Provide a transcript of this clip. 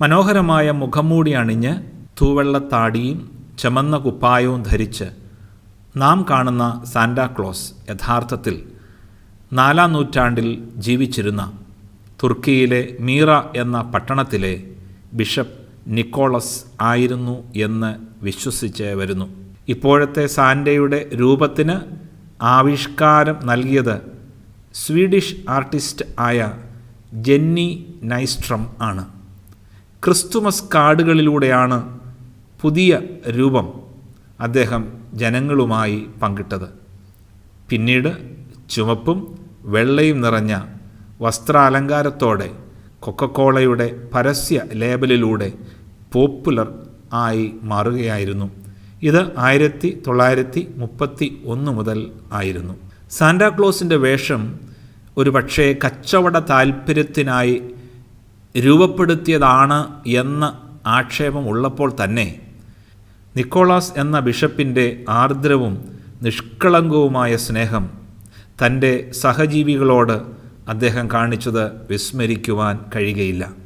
മനോഹരമായ മുഖംമൂടി അണിഞ്ഞ് തൂവെള്ളത്താടിയും ചമന്ന കുപ്പായവും ധരിച്ച് നാം കാണുന്ന സാന്റാക്ലോസ് യഥാർത്ഥത്തിൽ നാലാം നൂറ്റാണ്ടിൽ ജീവിച്ചിരുന്ന തുർക്കിയിലെ മീറ എന്ന പട്ടണത്തിലെ ബിഷപ്പ് നിക്കോളസ് ആയിരുന്നു എന്ന് വിശ്വസിച്ച് വരുന്നു. ഇപ്പോഴത്തെ സാൻഡയുടെ രൂപത്തിന് ആവിഷ്കാരം നൽകിയത് സ്വീഡിഷ് ആർട്ടിസ്റ്റ് ആയ ജെന്നി നൈസ്ട്രം ആണ്. ക്രിസ്തുമസ് കാർഡുകളിലൂടെയാണ് പുതിയ രൂപം അദ്ദേഹം ജനങ്ങളുമായി പങ്കിട്ടത്. പിന്നീട് ചുമപ്പും വെള്ളയും നിറഞ്ഞ വസ്ത്രാലങ്കാരത്തോടെ കൊക്കക്കോളയുടെ പരസ്യ ലേബലിലൂടെ പോപ്പുലർ ആയി മാറുകയായിരുന്നു. ഇത് ആയിരത്തി തൊള്ളായിരത്തി മുപ്പത്തി ഒന്ന് മുതൽ ആയിരുന്നു. സാന്റാക്ലോസിന്റെ വേഷം ഒരു പക്ഷേ കച്ചവട താൽപ്പര്യത്തിനായി രൂപപ്പെടുത്തിയതാണ് എന്ന ആക്ഷേപം ഉള്ളപ്പോൾ തന്നെ നിക്കോളാസ് എന്ന ബിഷപ്പിന്റെ ആർദ്രവും നിഷ്കളങ്കവുമായ സ്നേഹം തന്റെ സഹജീവികളോട് അദ്ദേഹം കാണിച്ചത് വിസ്മരിക്കുവാൻ കഴിയുകയില്ല.